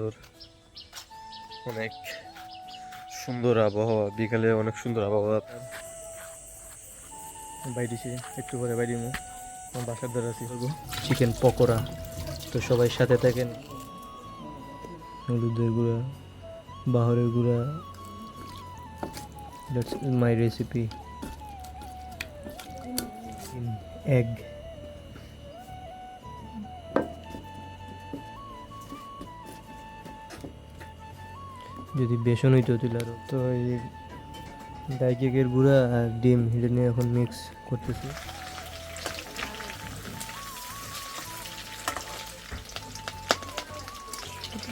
সুন্দর, অনেক সুন্দর আবহাওয়া। বিকালে অনেক সুন্দর আবহাওয়া। বাইরেছি একটু পরে বাইরে আমার বাসার দ্বারা আছি। চিকেন পকোড়া। তো সবাই সাথে থাকেন। হলুদের গুঁড়া, বাহরের গুঁড়া। দ্যাটস মাই রেসিপি এগ যদি বেসন হইতো তাহলে আরও। তো এই ডাই কেকের গুঁড়া আর ডিম, এটা নিয়ে এখন মিক্স করতেছি।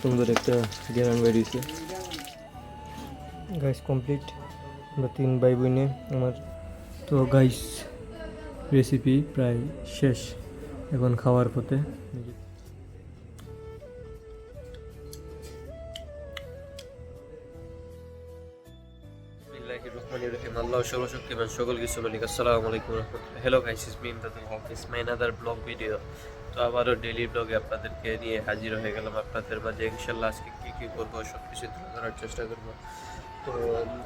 সুন্দর একটা গ্রান বেরিয়েছে। গাইস কমপ্লিট আমরা তিন ভাই বোনে, আমার তো গাইস রেসিপি প্রায় শেষ। এখন খাওয়ার পথে। রহিম আল্লাহ সকল কিছু মালিক আসসালামু আলাইকুম রহমতুল্লাহ। Hello guys is me Imdadul Haque my another blog video তো আবারও ডেইলি ব্লগে আপনাদেরকে নিয়ে হাজির হয়ে গেলাম আপনাদের মাঝে। ইনশাল্লাহ আজকে কী কী করব সব কিছু তুলে ধরার চেষ্টা করব। তো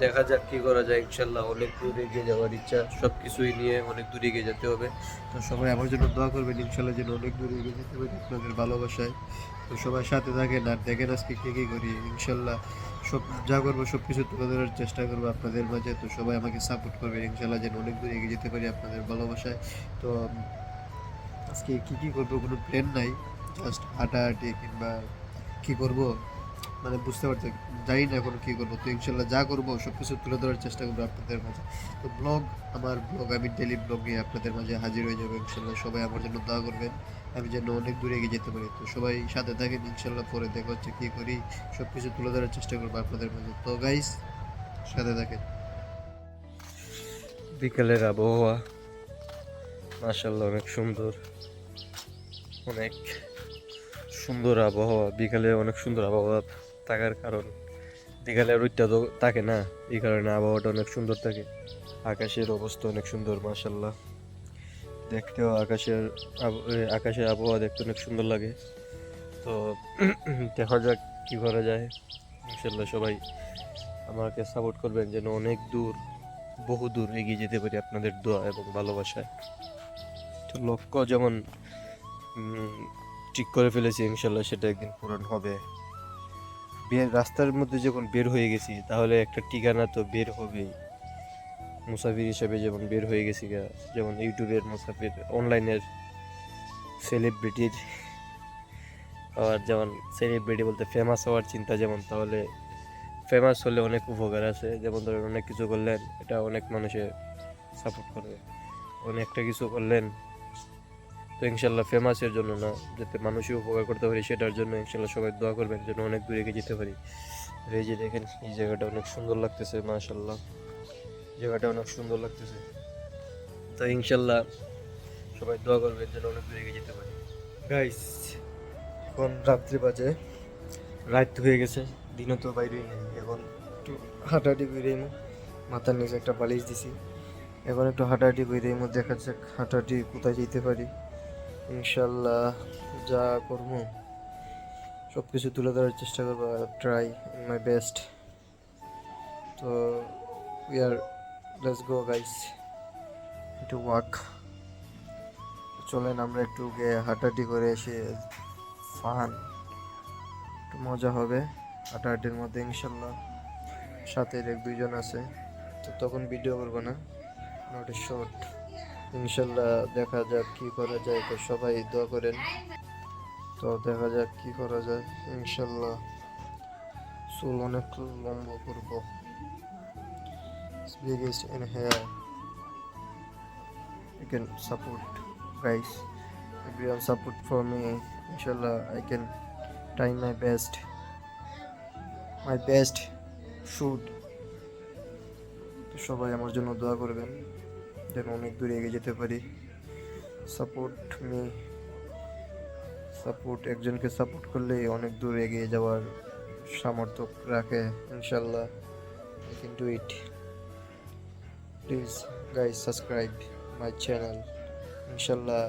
দেখা যাক কী করা যায়। ইনশাল্লাহ অনেক দূর এগিয়ে যাওয়ার ইচ্ছা। সব কিছুই নিয়ে অনেক দূর এগিয়ে যেতে হবে। তো সবাই আমার জন্য দোয়া করবেন ইনশাল্লাহ যেন অনেক দূর এগিয়ে যেতে পারি আপনাদের ভালোবাসায়। তো সবাই সাথে থাকেন আর দেখেন আজকে কী কী করি। ইনশাল্লাহ সব যা করব সব কিছু তুলে ধরার চেষ্টা করব আপনাদের মাঝে। তো সবাই আমাকে সাপোর্ট করবে ইনশাল্লাহ যেন অনেক দূর এগিয়ে যেতে পারি আপনাদের ভালোবাসায়। তো, আজকে কী কী করব কোনো প্ল্যান নাই জাস্ট হাঁটাহাঁটি কিংবা কী করব? মানে বুঝতে পারছি, জানি না এখন কী করব। তো ইনশাল্লাহ যা করব সব কিছু তুলে ধরার চেষ্টা করব আপনাদের মাঝে। তো ব্লগ আমার ব্লগ আমি ডেলি ব্লগ নিয়ে আপনাদের মাঝে হাজির হয়ে যাব ইনশাল্লাহ। সবাই আমার জন্য দোয়া করবেন, আমি যেন অনেক দূরে এগিয়ে যেতে পারি। তো সবাই সাথে থাকেন ইনশাল্লাহ, পরে দেখা হচ্ছে কী করি সব কিছু তুলে ধরার চেষ্টা করব আপনাদের মাঝে। তো গাইস সাথে থাকেন। বিকালের আবহাওয়া মাশাল্লাহ অনেক সুন্দর অনেক সুন্দর আবহাওয়া। বিকালে অনেক সুন্দর আবহাওয়া। থাকার কারণ। বিকালে রোদটা তো থাকে না, এই কারণে আবহাওয়াটা অনেক সুন্দর থাকে। আকাশের অবস্থা অনেক সুন্দর মাশাল্লাহ দেখতেও আকাশের আকাশের আবহাওয়া দেখতে অনেক সুন্দর লাগে। তো দেখা যাক কী করা যায়। ইনশাল্লাহ সবাই আমাকে সাপোর্ট করবেন যেন অনেক দূর, বহু দূর এগিয়ে যেতে পারি আপনাদের দোয়া এবং ভালোবাসায়। তো লক্ষ্য যেমন ঠিক করে ফেলেছি ইনশাল্লাহ সেটা একদিন পূরণ হবে। বের, রাস্তার মধ্যে যখন বের হয়ে গেছি, তাহলে একটা ঠিকানা তো বের হবেই। মুসাফির হিসেবে যেমন বের হয়ে গেছি যেমন ইউটিউবের মুসাফির, অনলাইনের সেলিব্রিটির আর যেমন সেলিব্রিটি বলতে ফেমাস হওয়ার চিন্তা যেমন, তাহলে ফেমাস হলে অনেক উপকার আছে। যেমন ধরেন অনেক কিছু করলেন, এটা অনেক মানুষে সাপোর্ট করবে। অনেকটা কিছু করলেন তো ইনশাল্লাহ ফেমাসের জন্য না, যাতে মানুষই উপকার করতে পারি, সেটার জন্য ইনশাল্লাহ সবাই দোয়া করবেন যেন অনেক দূরে এগিয়ে যেতে পারি। আর এই যে দেখেন, এই জায়গাটা অনেক সুন্দর লাগতেছে মাশাল্লাহ জায়গাটা অনেক সুন্দর লাগতেছে। তো ইনশাল্লাহ সবাই দোয়া করবেন যেন অনেক দূরে এগিয়ে যেতে পারি। গাইস এখন রাত্রি বাজে, রাত হয়ে গেছে, দিনও তো বাইরেই নেই। এখন একটু হাঁটাহাঁটি বেরিয়ে মাথার নিচে একটা বালিশ দিছি। এখন একটু হাঁটাহাঁটি বেরিয়ে মধ্যে দেখা যাক হাঁটাহাঁটি কোথায় যেতে পারি। ইনশাল্লাহ যা করব সব কিছু তুলে ধরার চেষ্টা করব ট্রাই মাই বেস্ট তো we are let's go guys একটু ওয়াক চলেন, আমরা একটু গিয়ে হাঁটাহাঁটি করে এসে ফান একটু মজা হবে হাঁটাহাঁটির মধ্যে, ইনশাল্লাহ। সাথে এক দুইজন আছে, তো তখন ভিডিও করব না নট এ শর্ট ইনশাল্লাহ দেখা যাক কি করা যায়। তো সবাই দোয়া করেন। তো দেখা যাক কি করা যায়। ইনশাল্লাহ চুল অনেক লম্ব করব। Biggest hair you can support guys everyone support for me ইনশাল্লাহ I can try my best my best shoot সবাই আমার জন্য দোয়া করবেন। যেন অনেক দূরে এগিয়ে যেতে পারি। সাপোর্ট মি সাপোর্ট একজনকে সাপোর্ট করলে অনেক দূর এগিয়ে যাওয়ার সামর্থ্য রাখে, ইনশাল্লাহ। I can do it please guys subscribe my channel ইনশাল্লাহ,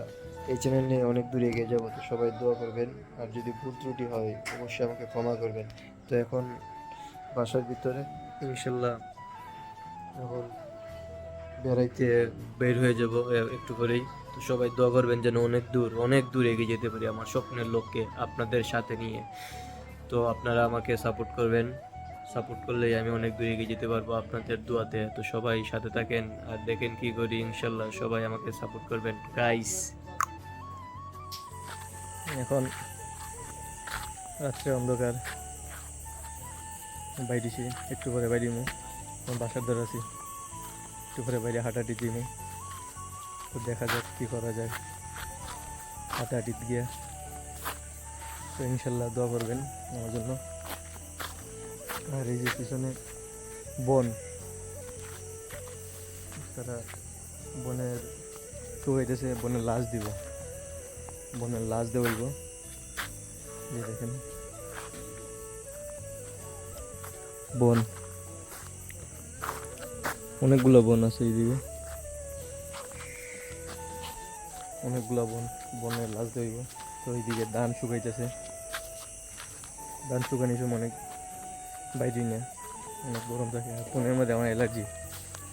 এই চ্যানেল নিয়ে অনেক দূরে এগিয়ে যাব, তো সবাই দোয়া করবেন। আর যদি ভুল ত্রুটি হয়, অবশ্যই আমাকে ক্ষমা করবেন। তো এখন বাসার ভিতরে, ইনশাল্লাহ, এখন বেড়াইতে বের হয়ে যাব একটু করেই। তো সবাই দোয়া করবেন যেন অনেক দূর অনেক দূর এগিয়ে যেতে পারি আমার স্বপ্নের লোককে আপনাদের সাথে নিয়ে। তো আপনারা আমাকে সাপোর্ট করবেন। সাপোর্ট করলেই আমি অনেক দূর এগিয়ে যেতে পারব আপনাদের দোয়াতে। তো সবাই সাথে থাকেন আর দেখেন কি করি, ইনশাল্লাহ সবাই আমাকে সাপোর্ট করবেন। গাইস এখন রাত্রে অন্ধকার। বাইরেছি একটু পরে বাইরিমু বাসার দ্বার আছি। একটু পরে বাইরে হাঁটাহাঁটি দিমু তো দেখা যাক কী করা যায় হাঁটাহাঁটি গিয়ে তো ইনশাল্লাহ দোয়া করবেন আমার জন্য। আর এই যে পিছনে বন। তারা বনের কেউ হইতেছে বনের লাশ দিব। বনের লাশ যে দেখেন। বন। অনেকগুলো বন আছে এইদিকে। অনেকগুলো বন, বনের লাশ দেওয়াইব তো এইদিকে ধান শুকাইতেছে। ধান শুকানি সময় অনেক বাইরে না অনেক গরম থাকে আর ফোনের মধ্যে আমার অ্যালার্জি।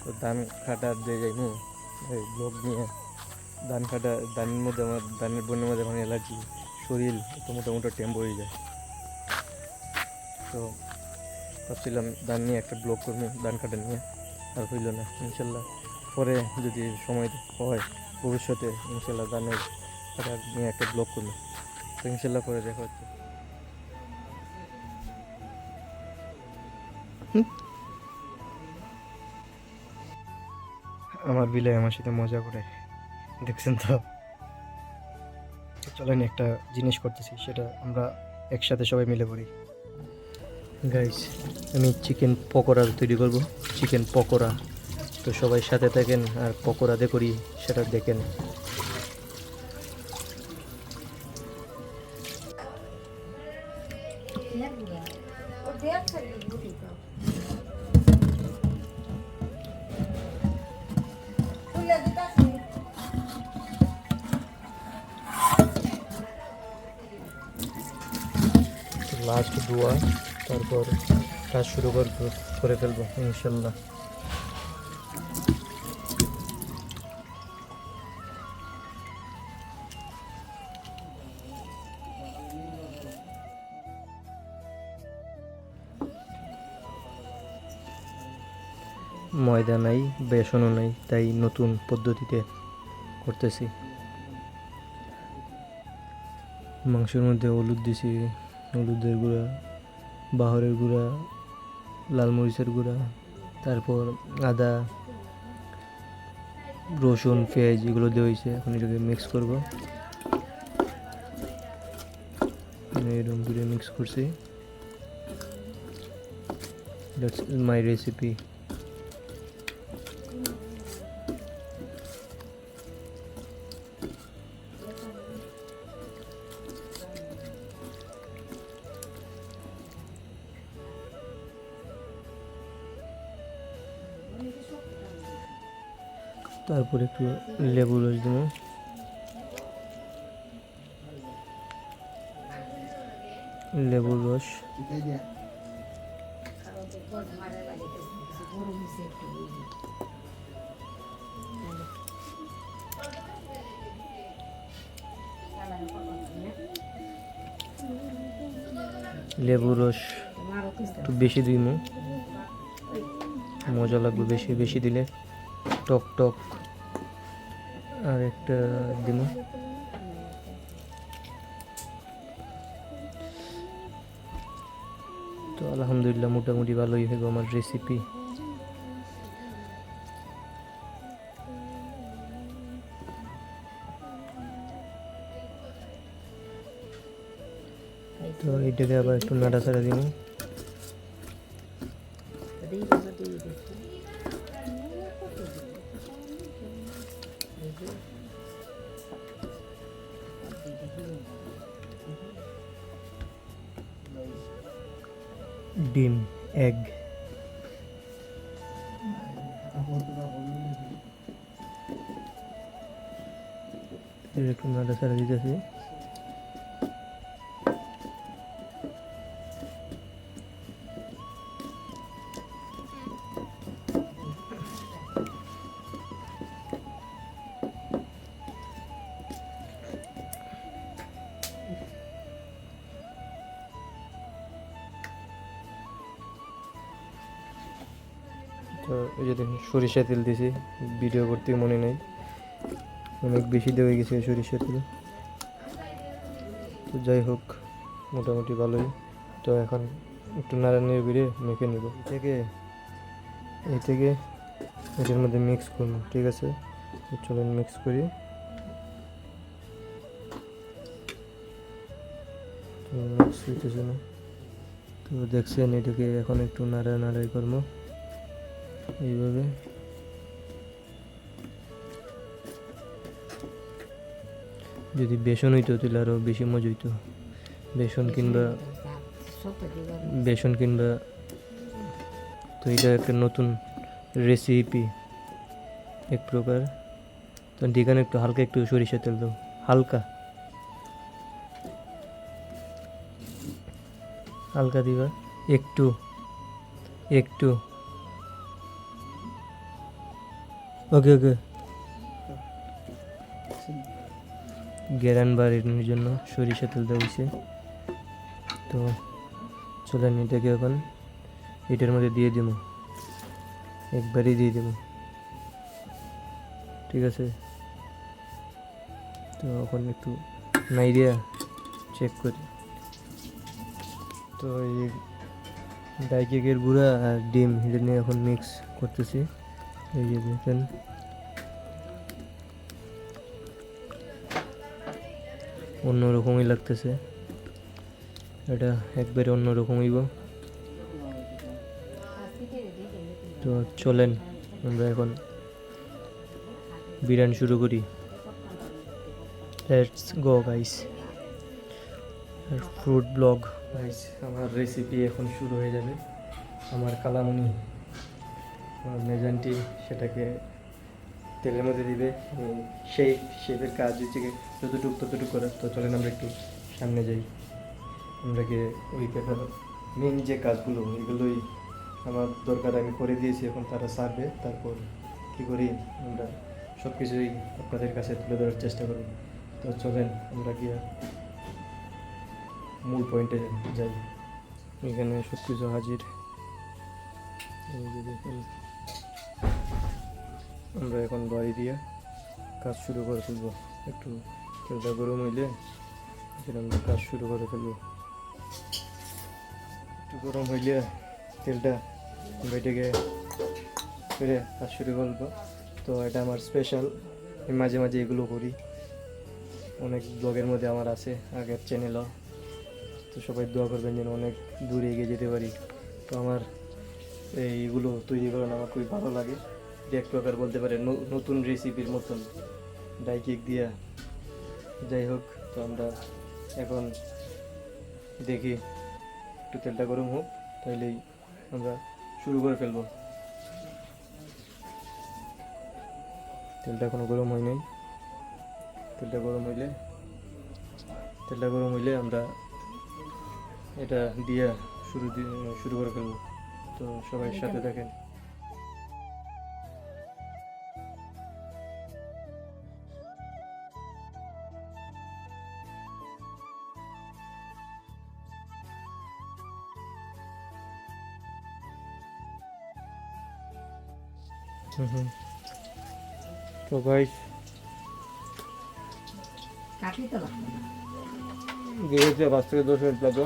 তো ধান কাটার যে যাই এই ব্লগ নিয়ে ধান কাটা, ধানের মধ্যে আমার, ধানের বনের মধ্যে আমার অ্যালার্জি। শরীর তো মোটামুটি টেম্প হয়ে যায়। তো ভাবছিলাম ধান নিয়ে একটা ব্লগ করব, ধান কাটা নিয়ে। আর হইল না ইনশাল্লাহ। পরে যদি সময় হয় ভবিষ্যতে ইনশাল্লাহ গানের নিয়ে একটা ব্লগ করব। তো ইনশাল্লাহ পরে দেখা হচ্ছে। আমার বিলাই আমার সাথে মজা করে। দেখছেন তো তো? চলেন একটা জিনিস করতেছি সেটা আমরা একসাথে সবাই মিলে করি। গাইস আমি চিকেন পকোড়া তৈরি করব। চিকেন পকোড়া। তো সবাই সাথে থাকেন আর পকোড়া দিয়ে করি, সেটা দেখেন। লাস্ট দোয়া তারপর কাজ শুরু করব করে ফেলব, ইনশাল্লাহ। ময়দা নাই, বেসনও নাই, তাই নতুন পদ্ধতিতে করতেছি। মাংসের মধ্যে হলুদ দিছি, হলুদের গুঁড়া বাহরের গুঁড়া, লাল মরিচের গুঁড়া, তারপর আদা, রসুন, পেঁয়াজ এগুলো দেওয়া হয়েছে। এখন এটাকে মিক্স করব। এরকম করে মিক্স করছি। দ্যাটস মাই রেসিপি তারপর একটু লেবু রস দেবো। লেবুর রস। লেবুর রস একটু বেশি দিই মজা লাগবে বেশি বেশি দিলে। টক টক। আর একটা দিব। তো আলহামদুলিল্লাহ মোটামুটি ভালোই হইব আমার রেসিপি তো এটাকে আবার একটু নাড়াচাড়া দিব। ডিম এগ তো এই যে সরিষা তেল দিয়েছি। ভিডিও করতে মনে নেই। অনেক বেশি দেওয়া গেছে সরিষা তেল। তো যাই হোক, মোটামুটি ভালোই। তো এখন একটু নাড়ানিয়ে বেরিয়ে মেখে নিব। থেকে, এই থেকে এটার মধ্যে মিক্স করব, ঠিক আছে? চলুন মিক্স করি। মিক্স না। তো দেখছেন, এটাকে এখন একটু নাড়া নাড়াই করব। এইভাবে। যদি বেসন হইতো তাহলে আরও বেশি মজা হইতো। বেসন কিংবা বেসন কিংবা তো এটা একটা নতুন রেসিপি এক প্রকার। তো এখানে একটু হালকা একটু সরিষা তেল দাও হালকা। হালকা দিবা একটু একটু। ওকে ওকে। গেরান বাড়ির জন্য সরিষা তেল দেওয়া হয়েছে তো চলেন এটাকে এখন এটার মধ্যে দিয়ে দেবো। একবারই দিয়ে দেবো। ঠিক আছে? তো এখন একটু নাইডিয়া চেক করি। তো এই ডাই কেকের গুঁড়া আর ডিম, এটা নিয়ে এখন মিক্স করতেছি। এই যে দেখেন। অন্যরকমই লাগতেছে। এটা একবারে অন্যরকমইব তো চলেন, আমরা এখন বিরিয়ানি শুরু করি। Let's go guys fruit blog guys আমার রেসিপি এখন শুরু হয়ে যাবে। আমার কালামুনি। মেজানটি সেটাকে তেলের মধ্যে দিবে সেই শেপের কাজ হচ্ছে যতটুকু ততটুকু করা। তো চলেন আমরা একটু সামনে যাই। আমরা গিয়ে ওই পেপার মেন যে কাজগুলো, এগুলোই আমার দরকার, আমি করে দিয়েছি, এখন তারা সারবে। তারপর কী করি আমরা সব কিছুই আপনাদের কাছে তুলে ধরার চেষ্টা করব। তো চলেন আমরা গিয়ে মূল পয়েন্টে যাই। এখানে সব কিছু হাজির আমরা এখন বাড়ি দিয়ে কাজ শুরু করে ফেলব। একটু তেলটা গরম হইলে আমরা কাজ শুরু করে ফেলব। একটু গরম হইলে তেলটা বেটে গিয়ে ফিরে কাজ শুরু করব। তো এটা আমার স্পেশাল আমি মাঝে মাঝে এগুলো করি। অনেক ব্লগের মধ্যে আমার আছে, আগের চ্যানেলও তো সবাই দোয়া করবেন যেন অনেক দূরে এগিয়ে যেতে পারি। তো আমার এইগুলো তৈরি করানো আমার খুবই ভালো লাগে। যে এক প্রকার বলতে পারে, ন- নতুন রেসিপির মতন ডাই কেক দিয়া। যাই হোক, তো আমরা এখন দেখি, একটু তেলটা গরম হোক, তাইলেই আমরা শুরু করে ফেলব। তেলটা এখনও গরম হয় নাই। তেলটা গরম হইলে, তেলটা গরম হইলে আমরা এটা দিয়ে শুরু শুরু করে ফেলব। তো সবাই সাথে দেখেন তো লাগবে না। গিয়েছে পাঁচ থেকে দশ মিনিট লাগবে।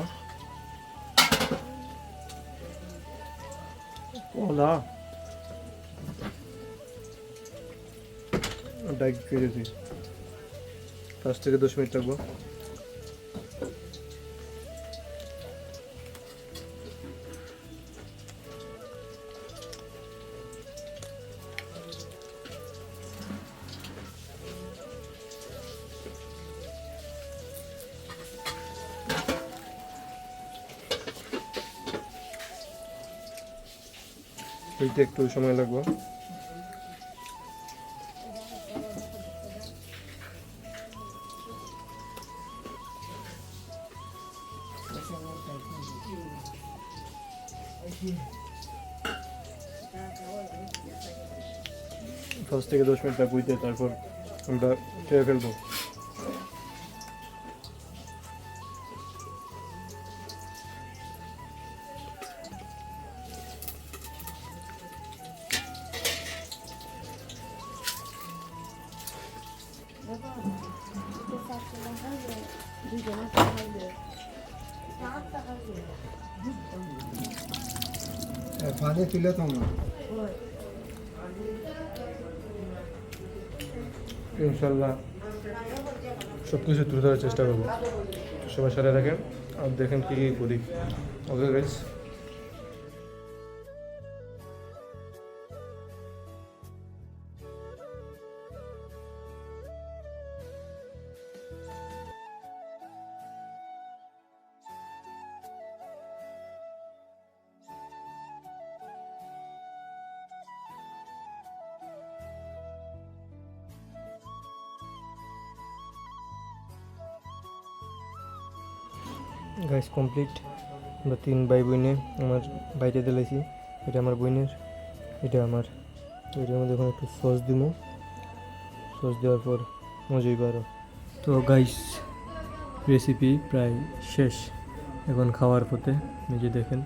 ওলা। ডাইক গিয়েছি পাঁচ থেকে দশ মিনিট লাগবে। দিতে একটু সময় লাগবে। দশ থেকে দশ মিনিট থাকতে তারপর আমরা খেয়ে ফেলব। পানি তুলে তো ইনশাল্লাহ সব কিছু তুলে ধরার চেষ্টা করব। সবাই সাথে থাকেন, আর দেখেন কি করি। ওকে গাইস গাইস কমপ্লিট আমরা তিন ভাই বোনে আমার বাইরে দিলাইছি। এটা আমার বোনের, এটা আমার। এটার মধ্যে এখন একটু সস দিব সস দেওয়ার পর মজুই বারো তো গাইস রেসিপি প্রায় শেষ। এখন খাওয়ার পথে নিজে দেখেন,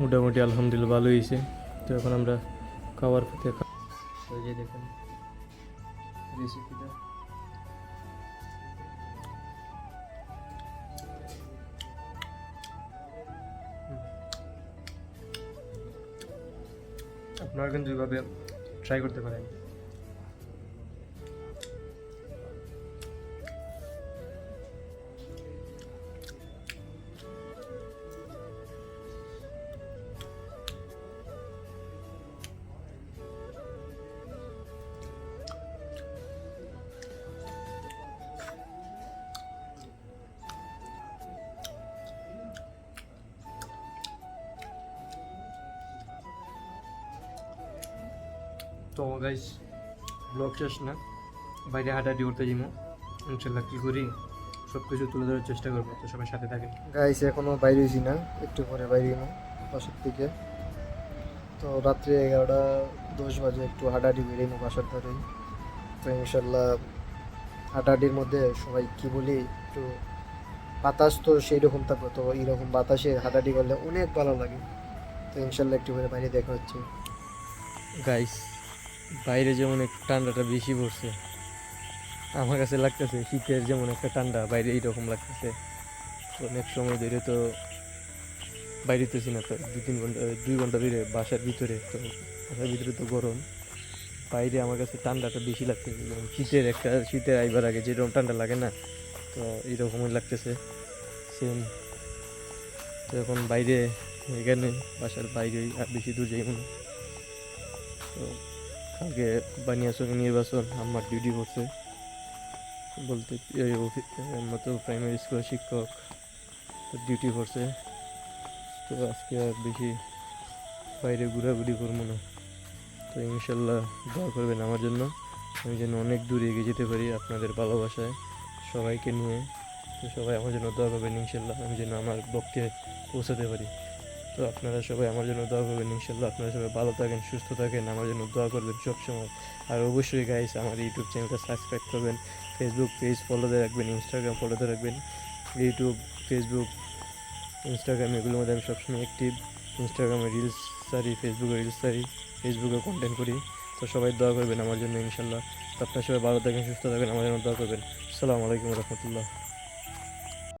মোটামুটি আলহামদুলিল্লাহ ভালো হয়েছে। তো এখন আমরা খাওয়ার পথে দেখেন রেসিপিটা আপনারা কিন্তু এইভাবে ট্রাই করতে পারেন। ব্লগ শেষ না? বাইরে হাঁটাহাঁটি করতে যাব ইনশাল্লাহ কী করি সব কিছু তুলে ধরার চেষ্টা করব তো সবাই সাথে থাকেন। গাইস এখনও বাইরে হয়েছি না একটু পরে বাইরে গেলাম বাসার থেকে তো রাত্রে এগারোটা দশ বাজে একটু হাঁটাহাঁটি বেরিয়ে নেব বাসার ধরেই তো ইনশাল্লাহ হাঁটাহাঁটির মধ্যে সবাই কি বলি একটু বাতাস তো সেই রকম থাকবে তো এইরকম বাতাসে হাঁটাহাঁটি করলে অনেক ভালো লাগে। তো ইনশাল্লাহ একটু পরে বাইরে দেখা হচ্ছে। গাইস বাইরে যেমন একটু ঠান্ডাটা বেশি পড়ছে, আমার কাছে লাগতেছে শীতের যেমন একটা ঠান্ডা, বাইরে এইরকম লাগতেছে। অনেক সময় ধরে তো বাইরেতেছি না তো দু তিন ঘণ্টা, দুই ঘণ্টা ধরে বাসার ভিতরে, তো বাসার ভিতরে তো গরম। বাইরে আমার কাছে ঠান্ডাটা বেশি লাগতেছে, যেমন শীতের একটা, শীতের আইবার আগে যেরকম ঠান্ডা লাগে না, তো এইরকমই লাগতেছে। সেম তো এখন বাইরে, এখানে বাসার বাইরে আর বেশি দূর যাই না। তো কালকে বানিয়াচক নির্বাচন, আমার ডিউটি করছে বলতে এই অফি- আমরা তো প্রাইমারি স্কুলের শিক্ষক ডিউটি করছে। তো আজকে আর বেশি বাইরে ঘোরাঘুরি করব না। তো ইনশাল্লাহ দোয়া করবেন আমার জন্য। আমি যেন অনেক দূর এগিয়ে যেতে পারি আপনাদের ভালোবাসায়, সবাইকে নিয়ে। তো সবাই আমার জন্য দোয়া করবেন ইনশাল্লাহ, আমি যেন আমার লক্ষ্যে পৌঁছাতে পারি। তো আপনারা সবাই আমার জন্য দোয়া করবেন ইনশাল্লাহ আপনারা সবাই ভালো থাকেন, সুস্থ থাকেন, আমার জন্য দোয়া করবেন সবসময়। আর অবশ্যই গাইস আমার ইউটিউব চ্যানেলটা সাবস্ক্রাইব করবেন ফেসবুক পেজ ফলোতে রাখবেন ইনস্টাগ্রাম ফলোতে রাখবেন। ইউটিউব ফেসবুক ইনস্টাগ্রাম এগুলোর মধ্যে আমি সবসময় অ্যাক্টিভ ইনস্টাগ্রামে রিলস সারি ফেসবুকে রিলস সারি ফেসবুকে কন্টেন্ট করি। তো সবাই দোয়া করবেন আমার জন্য ইনশাল্লাহ আপনারা সবাই ভালো থাকেন, সুস্থ থাকেন, আমার জন্য দোয়া করবেন। আসসালামু আলাইকুম রহমতুল্লাহ।